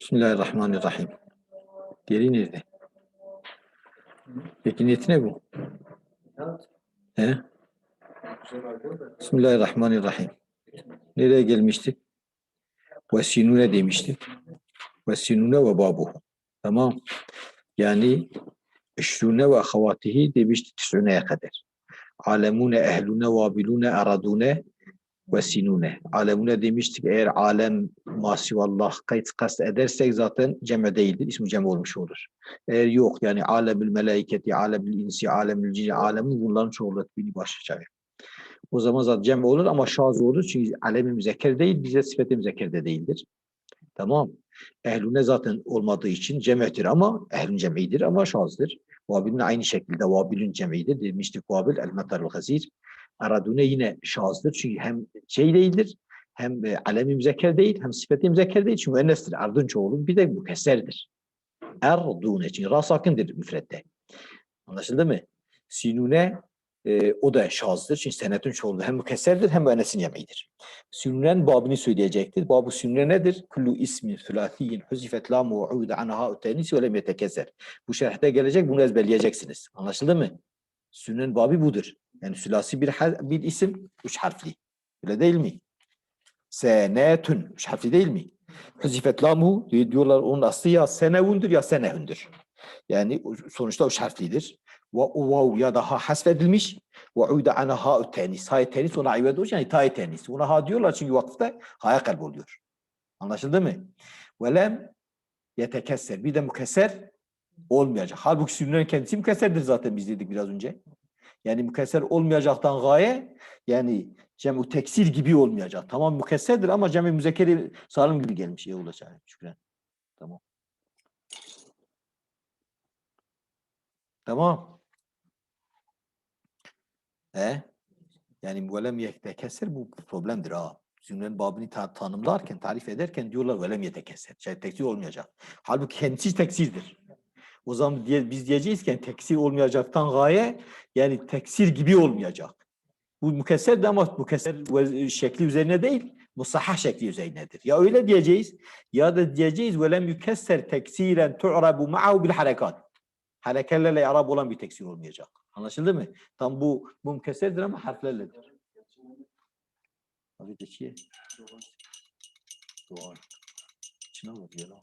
Bismillahirrahmanirrahim. Diğeri nerede? Peki niyeti ne bu? He? Bismillahirrahmanirrahim. Nereye gelmiştik? Ve sinune demiştik. Ve sinune ve babuhu. Tamam. Yani işrune ve havatihi demiştik tis'uneye kadar. Alemune, ehlune, vabilune, aradune ve sinune. Alemune demiştik eğer alem masivallah kayıt kast edersek zaten cem'e değildir. İsmi cem olmuş olur. Eğer yok yani alemül melaiketi, alemül insi, alemül cini, alemin bunların çoğulu ettiğini başlayacak. O zaman zaten cem olur ama şaz olur çünkü alemi müzekker değil, bize sıfeti müzekker de değildir. Tamam. Ehlune zaten olmadığı için cem'etir ama ehlün cem'idir ama şazdır. Vabil'in aynı şekilde vabilün cem'idir. Demiştik vabil el metarul hazir. Aradune yine şazdır çünkü hem şey değildir hem e, alemi müzekker değil hem sıfeti müzekker değil çünkü müennestir. Ardın çoğulu bir de mükesserdir. Erdune çünkü ra sakindir müfrette. Anlaşıldı mı? Sinune e, o da şazdır. Çünkü senetün çoğulu hem mükesserdir hem müennesin yemeğidir. Sünnen babını söyleyecektir. Babu sünne nedir? Kullu ismin sülâfiyin huzifet la mu'ude anha tenis ve lem yetekeser. Bu şerhte gelecek bunu ezberleyeceksiniz. Anlaşıldı mı? Sünnen babı budur. Yani sülasi bir, bir isim, üç harfli. Öyle değil mi? Senetün, üç harfli değil mi? Huzifet lamu diyorlar onun aslı ya senevundur ya senehündür. Yani sonuçta üç harflidir. Ve vav ya da ha hasfedilmiş. Ve uyda ana ha tenis. Ha tenis ona ayvet olmuş yani ta tenis. Ona ha diyorlar çünkü vakıfta haya kalp oluyor. Anlaşıldı mı? Ve lem yetekesser. Bir de mükesser olmayacak. Halbuki sünnenin kendisi mükesserdir zaten biz dedik biraz önce. Yani mükesser olmayacaktan gaye yani cem teksir gibi olmayacak. Tamam mükesserdir ama cem-i müzekkeri salim gibi gelmiş. İyi olacak. Şükran. Tamam. Tamam. He? Yani velem yetekesser bu problemdir ha. Cümlenin babını ta- tanımlarken, tarif ederken diyorlar velem yetekesser. Şey, teksir olmayacak. Halbuki kendisi teksirdir. O zaman diye, biz diyeceğiz ki yani teksir olmayacaktan gaye yani teksir gibi olmayacak. Bu mükesser de ama mükesser ve- şekli üzerine değil, musahhah şekli üzerinedir. Ya öyle diyeceğiz ya da diyeceğiz velem yükesser teksiren tu'rabu ma'ahu bil harekat. Harekelerle arab olan bir teksir olmayacak. Anlaşıldı mı? Tam bu bu ama harflerledir. Abi şey. Doğan. Çına mı diyor lan?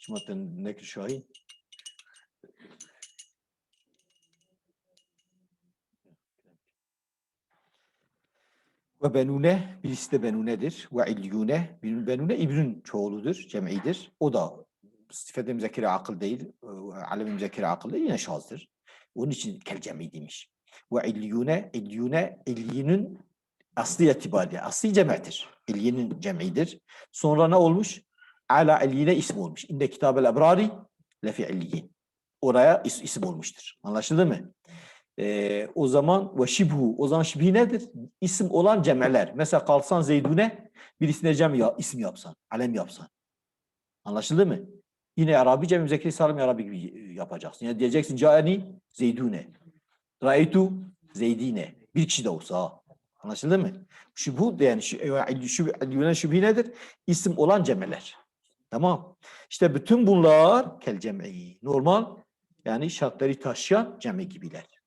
Çimaten nekir şahin. Ve benune, birisi de benunedir. Ve ilyune, benune ibnün çoğuludur, cem'idir. O da sıfet-i müzekkere akıl değil, e, alem-i müzekkere akıl değil, yine şazdır. Onun için kel cem'i demiş. Ve ilyune, ilyune, ilyinin aslı itibariyle, aslı cem'tir. İlyinin cem'idir. Sonra ne olmuş? Ala ilyine isim olmuş. İnde kitab-el ebrari lefi ilyin. Oraya is- isim olmuştur. Anlaşıldı mı? Ee, o zaman ve şibhu, o zaman şibhi nedir? İsim olan cem'ler. Mesela kalsan Zeydune, birisine cem ya, isim yapsan, alem yapsan. Anlaşıldı mı? Yine Arabi cem müzekir salim Arabi gibi yapacaksın. Yani diyeceksin caeni Zeydune. Raitu Zeydine. Bir kişi de olsa. Anlaşıldı mı? Şubhu yani şu- şu- Yunan şubhi nedir? İsim olan cem'ler. Tamam. İşte bütün bunlar kel cem'i. Normal yani şartları taşıyan cem'i gibiler.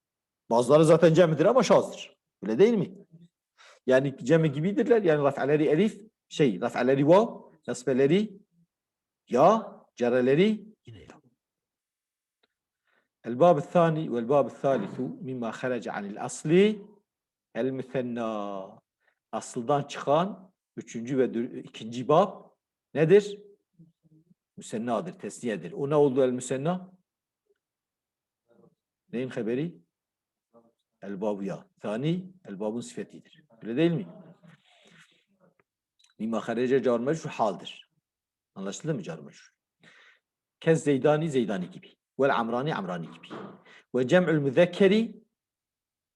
Bazıları zaten cem'idir ama şazdır. Öyle değil mi? Yani cem'i gibidirler. Yani raf'aleri elif, şey, raf'aleri vav, nasbeleri ya, cereleri yine ya. الباب الثاني والباب الثالث مما خرج عن الأصل المثنى Asıldan çıkan üçüncü ve dör- ikinci bab nedir? Müsennadır, tesniyedir. O ne oldu el müsenna? Neyin haberi? El babuya. Thani, el babun sifetidir. Öyle değil mi? Mimma harece car mecrur haldir. Anlaşıldı mı car mecrur? Kez zeydani zeydani gibi. Vel amrani amrani gibi. Ve cem'ül müzekkeri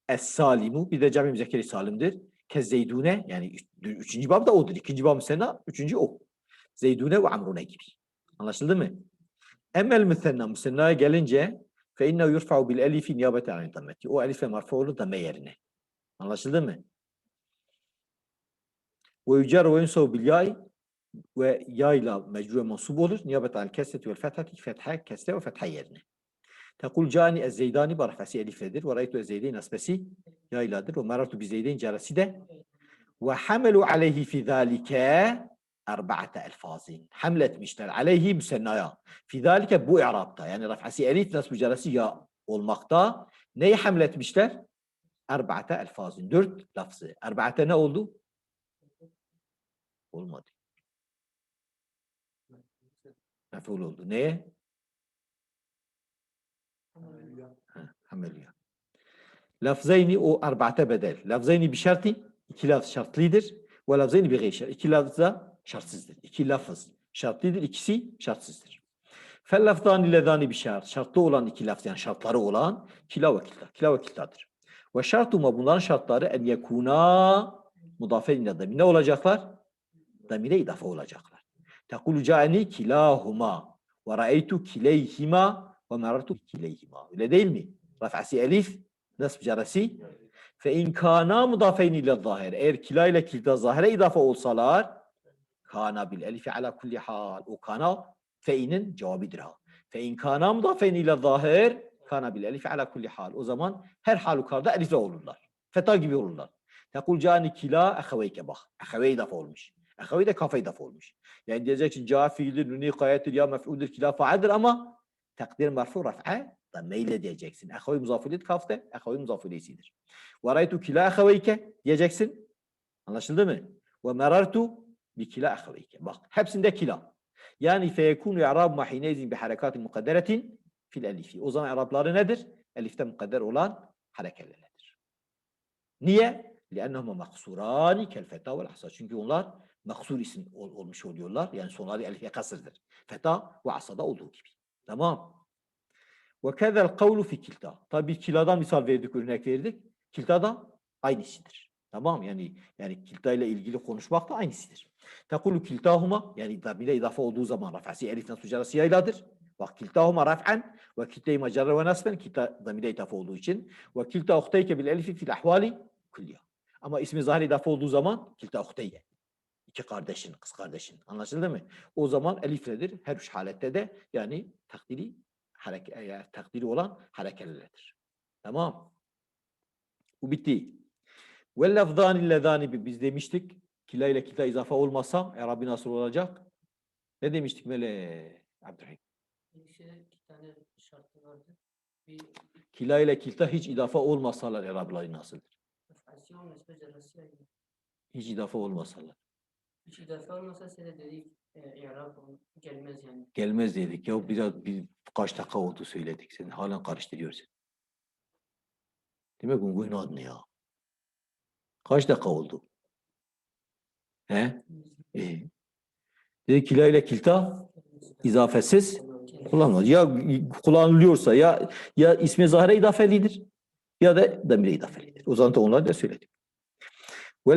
es-salimu. Bir de cem'ül müzekkeri salimdir. Kez zeydune yani üç- üçüncü bab da odur. İkinci bab müsenna, üçüncü o. Zeydune ve amrune gibi. Anlaşıldı mı? Emmel müsenna müsennaya gelince فإنه يرفع بالألف نيابة عن الضمة أو ألف مرفوع لضمة يرنه أنلاشıldı mı ويجر وينصب بالياء وياء لا مجرور منصوب olur نيابة عن الكسرة والفتحة فتحة كسرة وفتحة يرنه تقول جاني الزيداني برفع سي ألف لدر ورأيت الزيدين أسبسي ياء لادر ومررت بزيدين جرسي ده وحملوا عليه في ذلك erba'ate elfazin. Hamletmişler aleyhi müsennaya. Fi zalike bu i'rabta. Yani raf'asi elif nasb carası ya olmakta. Neyi hamletmişler? Erba'ate elfazin. Dört lafzı. Erba'ate ne oldu? Olmadı. Mef'ul oldu. Neye? Ha, Hameliye. Lafzayni o arba'ate bedel. Lafzayni bir şartı, iki lafz şartlıdır. Ve lafzayni bir gayr şart. İki lafz da şartsızdır. İki lafız şartlıdır, ikisi şartsızdır. Fel lafzani lezani bir şart. Şartlı olan iki lafz yani şartları olan kila ve kilta. Kila ve. Ve şartuma bunların şartları en yekuna mudafen ile damine olacaklar. Damine idafe olacaklar. Tekulu ca'ani kilahuma ve ra'eytu kileyhima ve merartu kileyhima. Öyle değil mi? Raf'asi elif, nasb caresi. Fe in kana mudafeyn ile zahir. Eğer kila ile kilda zahire idafe olsalar kana bil elifi ala kulli hal. O kana fe'inin cevabıdır ha. Fe in kana mudafeyn ile zahir kana bil elifi ala kulli hal. O zaman her halükarda elifle olurlar. Feta gibi olurlar. Tekul cani kila eheveyke bak. Eheve idafe olmuş. Eheve de kafe idafe olmuş. Yani diyeceksin ca fiildir, nuni kayetir, ya mef'udur, kila fa'adır ama takdir merfu raf'a dammeyle diyeceksin. Ehve muzafiliyet kafte, ehve muzafiliyesidir. Ve raytu kila eheveyke diyeceksin. Anlaşıldı mı? Ve merartu bi kila eheveyke. Bak hepsinde kila. Yani feyekunu i'rab ma hinezin bi harekatin mukadderetin fil elifi. O zaman i'rabları nedir? Elifte mukadder olan harekelerdir. Niye? لأنهما مقصوران كالفتى والعصا. Çünkü onlar maksur isim ol- olmuş oluyorlar. Yani sonları elife kasırdır. Feta ve asada olduğu gibi. Tamam. Ve kezel kavlu fi kilta. Tabi kiladan misal verdik, örnek verdik. Kilta da aynısıdır. Tamam yani yani kilta ile ilgili konuşmak da aynısıdır. Tekulu kiltahuma yani damire idafe olduğu zaman rafasi elif nasıl carası yayladır. Bak kiltahuma raf'an ve kilteyhi macarra ve nasben kilta damire idafe olduğu için ve kilta uhteyke bil elifi fil ahvali külliya. Ama ismi zahir idafe olduğu zaman kilta uhteyye. İki kardeşin, kız kardeşin. Anlaşıldı mı? O zaman elifledir. Her üç halette de yani takdiri hareke, e, takdiri olan harekelidir. Tamam. Bu bitti. Ve lafzani lezani bi- biz demiştik. Kila ile kita izafe olmasa Arabi nasıl olacak? Ne demiştik Mele Abdurrahim? Bir Kila ile kilta hiç idafe olmasalar Arabileri nasıldır? cerrası yani. Hiç idafe olmasalar. Hiç idafe olmasa size dedik e, gelmez yani. Gelmez dedik. Ya biraz bir kaç dakika oldu söyledik. Sen halen karıştırıyorsun. Demek Gungun adını ya. Kaç dakika oldu? He? İyi. Dedi kila ile kilta izafesiz kullanılmaz. Ya kullanılıyorsa ya ya ismi zahire idafelidir ya da demire idafelidir. O zaman da onları da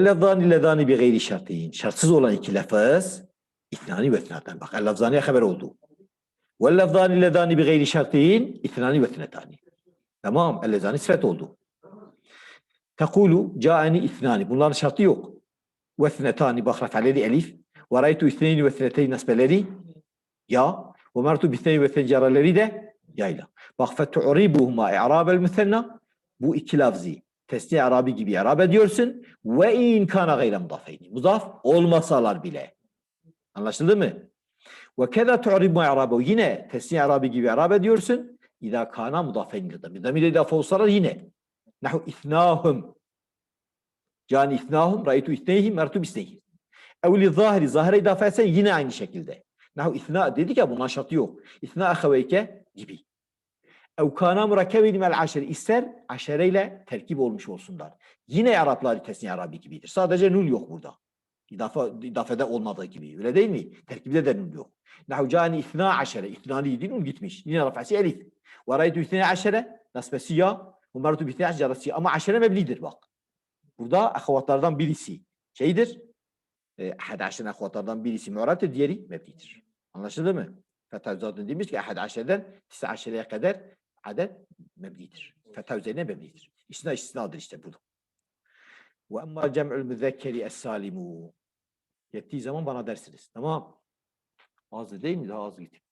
lafzani lezani bi gayri şartiyin. Şartsız olan iki lafız ithnani ve ithnatan. Bak lafzaniye haber oldu. Lezani bi gayri şartiyin ithnani ve ithnatani. Tamam. Lezani sıfat oldu. Tekulu caani ithnani. Bunların şartı yok. Ve ithnatani bak raf'aleri elif. Ve raytu ithneyni ve ithnateyni nasbeleri ya. Ve mertu bi ithneyni ve ithnecaraleri de yayla. Bak fetu'ribuhuma i'rabel müsenna. Bu iki lafzı tesniye Arabi gibi i'rab ediyorsun. Ve in kana gayre mudafeyni. Mudaf olmasalar bile. Anlaşıldı mı? Ve keza tu'ribu i'rabu. Yine tesniye Arabi gibi i'rab ediyorsun. İza kana mudafeyni. Damir idafe olsalar yine. Nahu ithnahum. Yani ithnahum. Ra'ytu ithneyhim. Mertu bisneyhim. Ev li zahiri. Zahire idafe etsen yine aynı şekilde. Nahu ithna dedik ya bunun şartı yok. İthna aheveyke gibi. Ev kana murakkebeyni mel aşere. İster aşereyle terkip olmuş olsunlar. Yine Araplar tesniye Arabi gibidir. Sadece nul yok burada. İdafe, idafede olmadığı gibi. Öyle değil mi? Terkibde de nul yok. Nahu cani ithna aşere. İthnaliydi nul gitmiş. Yine rafası elif. Ve raytu ithna aşere. Nasbesi ya. Umartu bi ithna aşere. Ama aşere meblidir bak. Burada ahavatlardan birisi şeydir. E, ahad aşere ahavatlardan birisi mu'rabdır. Diğeri meblidir. Anlaşıldı mı? Fetha zaten demiş ki ahad aşereden tisa aşereye kadar adet meblidir. Fetha üzerine meblidir. İstina istisnadır işte burada. Ve emma cem'ül müzekkeri es-salimu. Yettiği zaman bana dersiniz. Tamam. Azdı değil mi? Daha az git.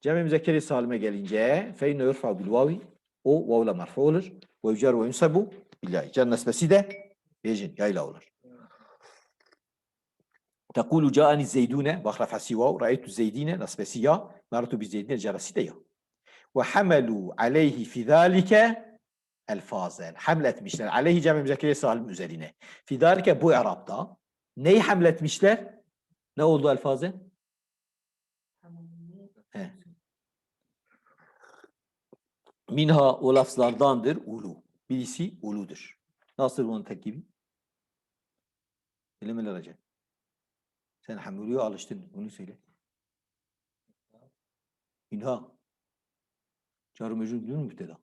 Cem-i müzekkeri salime gelince fe inne yurfa bil vavi o vav ile marfa olur. Ve yücer ve yunsabu billahi. Can nesbesi de yecin yayla olur. Tekulu caani zeydune bak rafasi vav ra'ytu zeydine nesbesi ya maratu bi zeydine ceresi de ya. Ve hamelu aleyhi fi zalike elfazen. Hamletmişler. Aleyhi cem-i müzekkeriye salim üzerine. Fi zalike bu Arap'ta neyi hamletmişler? Ne oldu elfazen? He. Minha o lafzlardandır ulu. Birisi uludur. Nasıl onun tekibi? Kelimeler acaba. Sen hamuluya alıştın. Bunu söyle. Minha. Car-ı biliyor musun müfteda?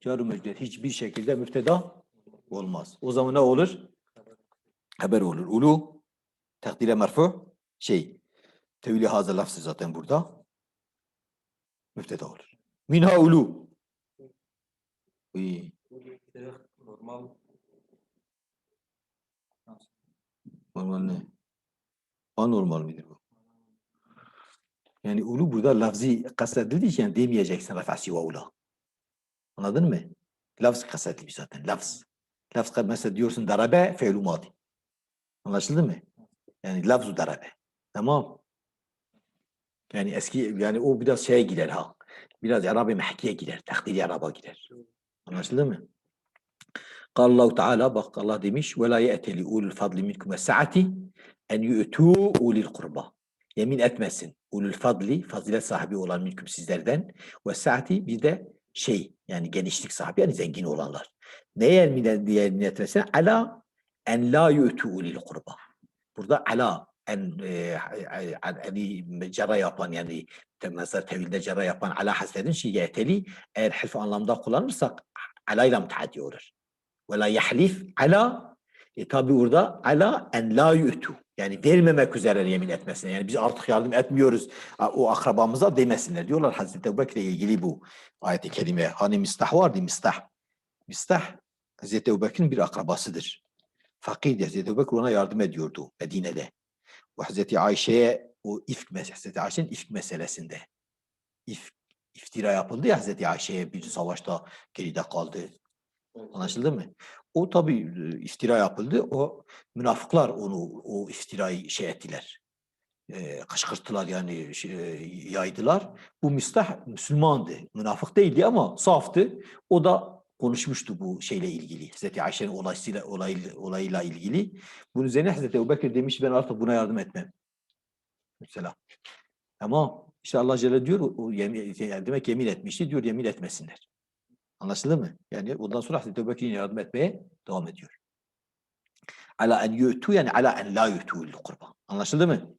Car-ı hiçbir şekilde müfteda olmaz. O zaman ne olur? Haber olur. Ulu takdire merfu şey tevili hazır lafzı zaten burada müfteda olur. Minha ulu. İyi. Normal. Normal ne? Anormal midir bu? Yani ulu burada lafzi kastedildiği için demeyeceksin refasi ve ula. Anladın mı? Lafz kastedilmiş zaten. Lafz. Lafz mesela diyorsun darabe fe'lu madi. Anlaşıldı mı? Yani lafzu darabe. Tamam. Yani eski yani o biraz şeye gider ha. Biraz Arap'ı mehkiye girer, takdiri Arap'a girer. Anlaşıldı mı? Kallahu Teala bak Allah demiş ve la ye'teli ulul fadli minkum ve saati en yu'tu ulil kurba. Yemin etmesin. Ulul fadli fazilet sahibi olan minkum sizlerden ve saati bir de şey yani genişlik sahibi yani zengin olanlar. Neye yemin, yemin etmesin? Ala en la yu'tu ulil kurba. Burada ala en e, hani cara yapan yani mesela tevilde cara yapan ala hasledin şey ye'teli eğer hilf anlamda kullanırsak alayla müteaddi olur. Ve la yahlif ala e tabi orada ala en la yu'tu. Yani vermemek üzere yemin etmesine. Yani biz artık yardım etmiyoruz o akrabamıza demesinler diyorlar Hazreti Ebu Bekir'le ilgili bu ayet-i kerime. Hani mistah vardı mistah. Mistah Hazreti Ebu Bekir'in bir akrabasıdır. Fakirdi Hazreti Ebu Bekir ona yardım ediyordu Medine'de. Hazreti Ayşe'ye o ifk meselesi, Hazreti Ayşe'nin ifk meselesinde. İfk, iftira yapıldı ya Hazreti Ayşe'ye bir savaşta geride kaldı. Anlaşıldı mı? O tabii e, iftira yapıldı. O münafıklar onu o iftirayı şey ettiler. E, kışkırttılar yani şey, yaydılar. Bu Mistah Müslümandı. Münafık değildi ama saftı. O da konuşmuştu bu şeyle ilgili. Hazreti Ayşe'nin olayıyla, olayla, olayıyla ilgili. Bunun üzerine Hazreti Ebubekir demiş ben artık buna yardım etmem. Mesela. Ama işte Allah Celle diyor o yemin, yani demek yemin etmişti diyor yemin etmesinler. Anlaşıldı mı? Yani ondan sonra Hazreti Ebubekir'in yardım etmeye devam ediyor. Ala en yu'tu yani ala en la yu'tu'l kurba. Anlaşıldı mı?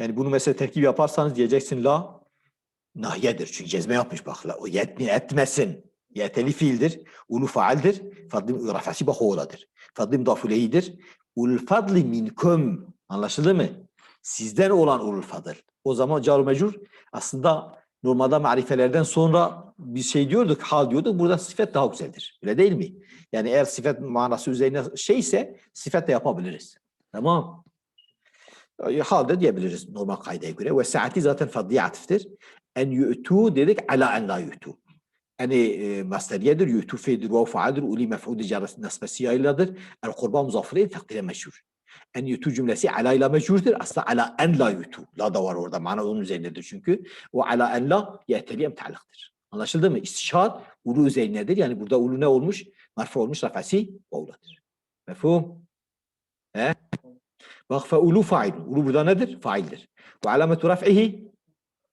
Yani bunu mesela terkip yaparsanız diyeceksin la nahiyedir. Çünkü cezme yapmış bak. La, o yetmi etmesin. Yeteli fiildir. Ulu faaldir. Fadlim rafasi bahoğladır. Fadlim dafuleyidir. Ul fadli minkum. Anlaşıldı mı? Sizden olan ulul fadıl. O zaman car mecur aslında normalde marifelerden sonra bir şey diyorduk, hal diyorduk. Burada sıfat daha güzeldir. Öyle değil mi? Yani eğer sıfat manası üzerine şeyse sıfat da yapabiliriz. Tamam. Hal de diyebiliriz normal kaydaya göre. Ve saati zaten fadliye atıftır. En yu'tu dedik ala en la yu'tu. Yani masteriyedir, ve fa'adır, uli mef'udi carası nasbesiyayladır. El kurba muzafire takdire meşhur. En yutu cümlesi ala ile mecburdur. Aslında ala en la yutu. La da var orada. Mana onun üzerindedir çünkü. O ala en la yehteliye müteallıktır. Anlaşıldı mı? İstişad ulu üzerinedir. Yani burada ulu ne olmuş? Marfa olmuş. Rafasi oğladır. Mefhum? He? Bak fe ulu fail. Ulu burada nedir? Faildir. Ve alametu raf'ihi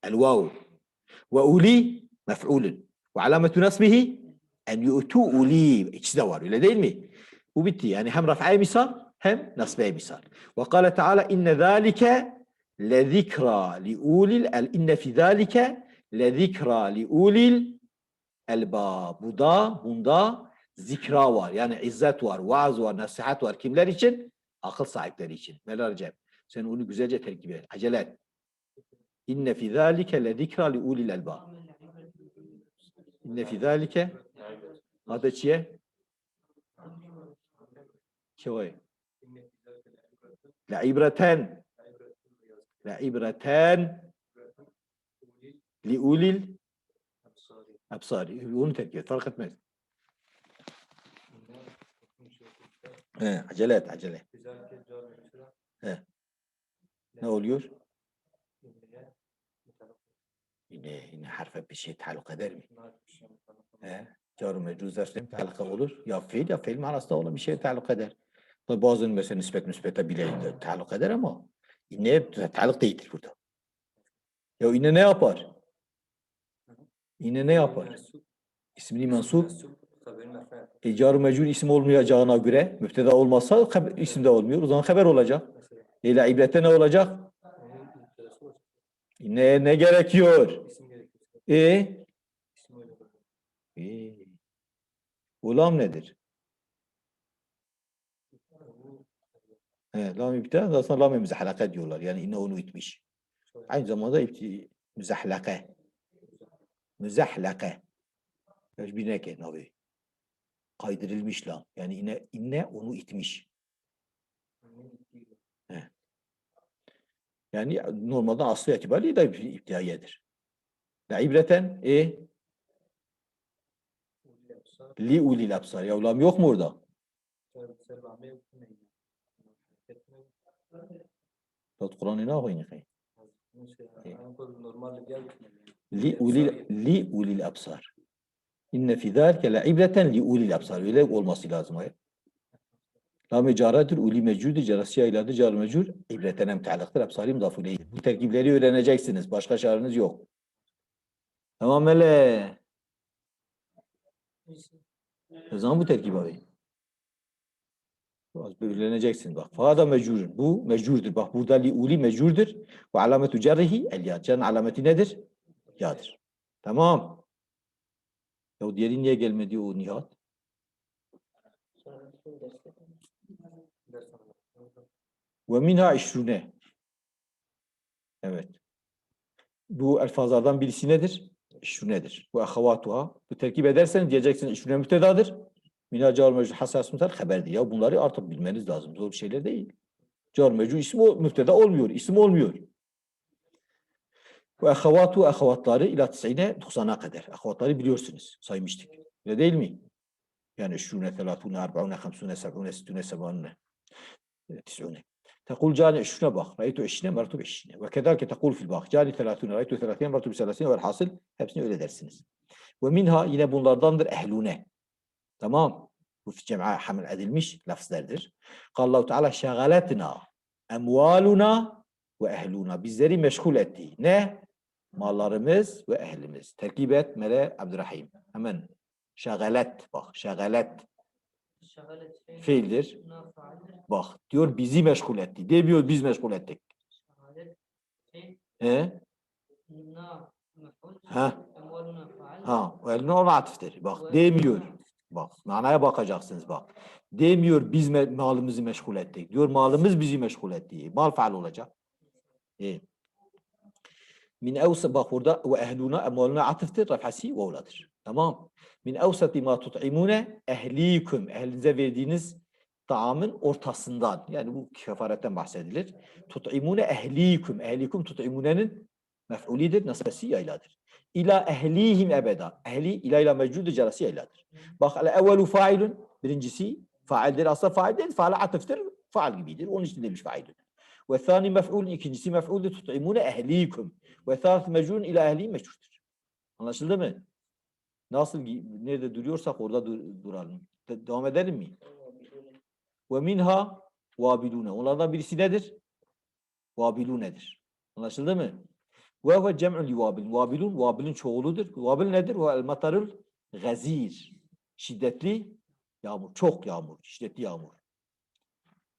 el vav. Ve uli mef'ulun. Ve alametu nasbihi en yu'tu uli. İkisi de var. Öyle değil mi? Bu bitti. Yani hem raf'aya misal hem nasbeye misal. Ve kâle Teala inne zâlike lezikra liulil el inne fi zâlike lezikra liulil elbâb. Bu da bunda zikra var. Yani izzet var, vaaz var, nasihat var. Kimler için? Akıl sahipleri için. Meral Cem. Sen onu güzelce terkip et. Acele et. İnne fi zâlike lezikra liulil elbâb. İnne fi zâlike Adeçiye. Kevoy. La ibreten. La ibreten li ulil absari. Onu terk et. Fark etmez. He, acele et, acele. Ne oluyor? Yine, yine harfe bir şey taluk eder mi? He, car mecuz dersem taluk olur. Ya fiil ya fiil manasında olan bir şey taluk eder. Tabi bazen mesela nispet müspete bile taluk eder ama yine taluk değildir burada. Ya yine ne yapar? Yine ne yapar? İsmini mensup E, car mecbur isim olmayacağına göre müfteda olmazsa isim de olmuyor. O zaman haber olacak. İla ibrete ne olacak? Ne ne gerekiyor? E, e ulam nedir? He, lam ibtida aslında lam müzahlaka diyorlar. Yani inne onu itmiş. Aynı zamanda ibti müzahlaka. Müzahlaka. Mecbineke nabi. Kaydırılmış lam. Yani inne, inne onu itmiş. Yani normalde aslı itibariyle de bir iptidaiyedir. La ibreten e li ulil absar. Ya lam yok mu orada? Tat Kur'an'ı ne yapayım? Li ulil li ulil absar. İnne fi zâlike la ibreten li ulil absar. Öyle olması lazım ayet. La mecaretir uli mecudi cerasiye iladı car mecur ibretene müteallıktır. Absari mudafı ileyh. Bu terkipleri öğreneceksiniz. Başka şarınız yok. Tamam hele. O zaman bu terkip abi. Öğreneceksin bak. Fada mecurun. Bu mecurdur. Bak burada li uli mecurdur. Ve alametu cerrihi el ya. Can alameti nedir? Yadır. Tamam. Ya diğeri niye gelmedi o Nihat? Ve minha işrune. Evet. Bu elfazlardan birisi nedir? İşrunedir. Bu ahavatuha. Bu terkip edersen diyeceksin işrune müptedadır. Minha car mecru hassas mutar haberdir. Ya bunları artık bilmeniz lazım. Zor bir şeyler değil. Car mecru isim müpteda olmuyor. isim olmuyor. Ve ahavatu ahavatları ila tisine 90'a kadar. Ahavatları biliyorsunuz. Saymıştık. Öyle değil mi? Yani şune, telatune, arba'une, hamsune, seb'une, sittune, sebanune, tis'une. تقول جاني 20 bak. رأيت 20 مرت 20. وكذلك تقول في الباق. جاني 30 رأيت 30 مرت 30 والحاصل hepsini öyle dersiniz. Ve minha yine bunlardandır ehlune. Tamam. Bu fi cem'a hamil edilmiş lafızlardır. Allahu Teala şagaletna emvaluna ve ehluna. Bizleri meşgul etti. Ne? Mallarımız ve ehlimiz. Terkip et Mele Abdurrahim. Hemen. Şagalet. Bak şagalet Şagalet fiil. fiildir. Bak diyor bizi meşgul etti. Demiyor biz meşgul ettik. He? Ha. Ha, o eline ona atıftır. Bak demiyor. Bak manaya bakacaksınız bak. Demiyor biz me- malımızı meşgul ettik. Diyor malımız bizi meşgul etti. Mal faal olacak. İyi. Min evsa bak burada ve ehluna emvaluna atıftır. Rafhasi ve oladır. Tamam. Min evsati ma tut'imune ehlikum. Ehlinize verdiğiniz taamın ortasından. Yani bu kefaretten bahsedilir. Tut'imune ehlikum. Ehlikum tut'imunenin mef'ulidir. Nasbesi yayladır. İla ehlihim ebeda. Ehli ila ila meccudu cerasi yayladır. Bak el evvelu failun. Birincisi faildir. Aslında fail değil. Faale atıftır. Faal gibidir. Onun için demiş failun. Ve thani mef'ul. ikincisi mef'uldür. Tut'imune ehlikum. Ve thalith mecrun ila ehli meçhurdur. Anlaşıldı mı? Nasıl nerede duruyorsak orada dur- duralım. De- devam edelim mi? Ve minha vabilune. Onlardan birisi nedir? Vabilunedir. Anlaşıldı mı? Ve ve cem'ül vabil. Vabilun, vabilin çoğuludur. Vabil nedir? Ve el matarul gazir. Şiddetli yağmur. Çok yağmur. Şiddetli yağmur.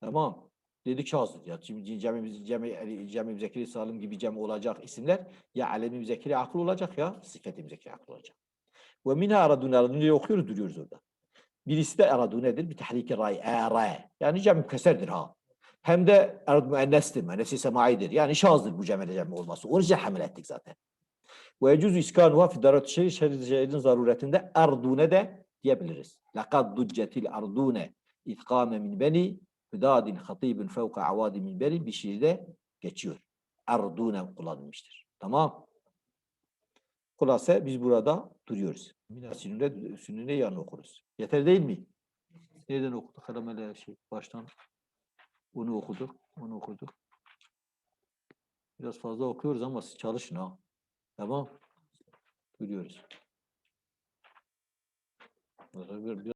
Tamam. Dedik şahsız ya. Şimdi cemi, cemi, cemi zekeri salim gibi cem olacak isimler ya alemi zekeri akıl olacak ya sıfet zekeri akıl olacak. Ve minha aradune aradune okuyoruz duruyoruz orada. Birisi de aradunedir. Bir tahriki ray. Ara. Yani cem keserdir ha. Hem de arad müennestir. Müennesi semaidir. Yani şazdır bu cemele cem olması. Onu hamil ettik zaten. Ve yecuzu iskanuha fi darat şehir şehrin zaruretinde ardune de diyebiliriz. Lekad duccetil ardune idkame min beni Hüdadin hatibin fevka avadi minberi bir şiirde geçiyor. Erdune kullanılmıştır. Tamam. Kulase biz burada duruyoruz. Sinüne, sinüne yan okuruz. Yeter değil mi? Nereden okuduk? Karamele şey baştan. Onu okuduk. Onu okuduk. Biraz fazla okuyoruz ama siz çalışın ha. Tamam. Duruyoruz. Biraz-